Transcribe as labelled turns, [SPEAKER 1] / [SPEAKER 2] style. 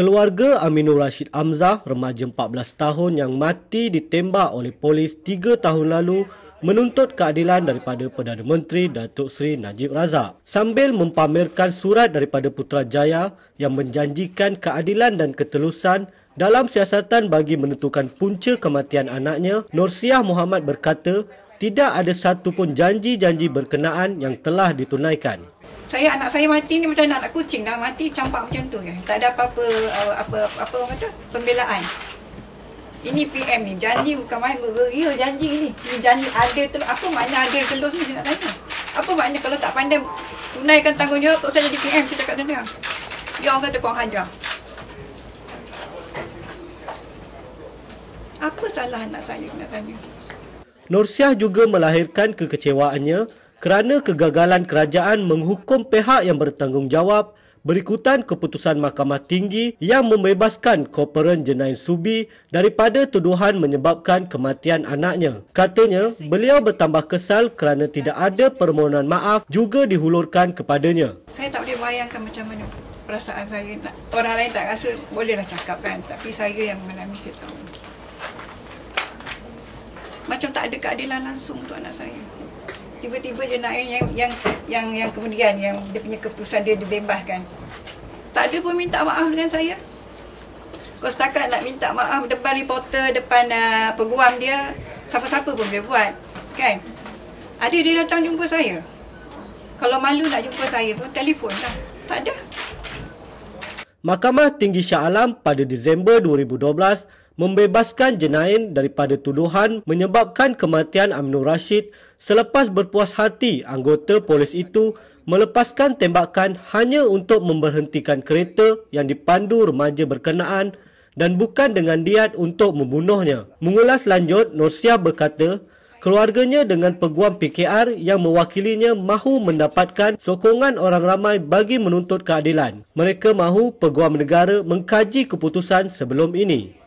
[SPEAKER 1] Keluarga Aminur Rashid Amzah, remaja 14 tahun yang mati ditembak oleh polis 3 tahun lalu menuntut keadilan daripada Perdana Menteri Datuk Seri Najib Razak. Sambil mempamerkan surat daripada Putrajaya yang menjanjikan keadilan dan ketelusan dalam siasatan bagi menentukan punca kematian anaknya, Nursiah Muhammad berkata tidak ada satu pun janji-janji berkenaan yang telah ditunaikan
[SPEAKER 2] saya anak saya mati ni macam anak kucing dah mati campak macam tu kan. Tak ada apa-apa uh, apa apa orang kata pembelaan. Ini PM ni janji bukan main beria janji ni. Ini janji ada tu apa makna ada telus ni saya nak tanya. Apa makna kalau tak pandai tunaikan tanggungjawab untuk saya jadi PM saya cakap dengar. Dia orang kata kau hajar. Apa salah anak saya nak tanya?
[SPEAKER 1] Nursiah juga melahirkan kekecewaannya kerana kegagalan kerajaan menghukum pihak yang bertanggungjawab berikutan keputusan Mahkamah Tinggi yang membebaskan Korporan Jenain Subi daripada tuduhan menyebabkan kematian anaknya. Katanya, beliau bertambah kesal kerana tidak ada permohonan maaf juga dihulurkan kepadanya.
[SPEAKER 2] Saya tak boleh bayangkan macam mana perasaan saya. Orang lain tak rasa bolehlah cakap kan. Tapi saya yang mengalami saya tahu. Macam tak ada keadilan langsung untuk anak saya tiba-tiba je nak yang yang yang yang kemudian yang dia punya keputusan dia dibebaskan. Tak ada pun minta maaf dengan saya. Kau setakat nak minta maaf depan reporter, depan uh, peguam dia, siapa-siapa pun boleh buat. Kan? Ada dia datang jumpa saya. Kalau malu nak jumpa saya pun, telefon lah. Tak ada.
[SPEAKER 1] Mahkamah Tinggi Shah Alam pada Disember 2012 membebaskan Jenain daripada tuduhan menyebabkan kematian Aminur Rashid selepas berpuas hati anggota polis itu melepaskan tembakan hanya untuk memberhentikan kereta yang dipandu remaja berkenaan dan bukan dengan niat untuk membunuhnya. Mengulas lanjut, Nursia berkata, keluarganya dengan peguam PKR yang mewakilinya mahu mendapatkan sokongan orang ramai bagi menuntut keadilan. Mereka mahu peguam negara mengkaji keputusan sebelum ini.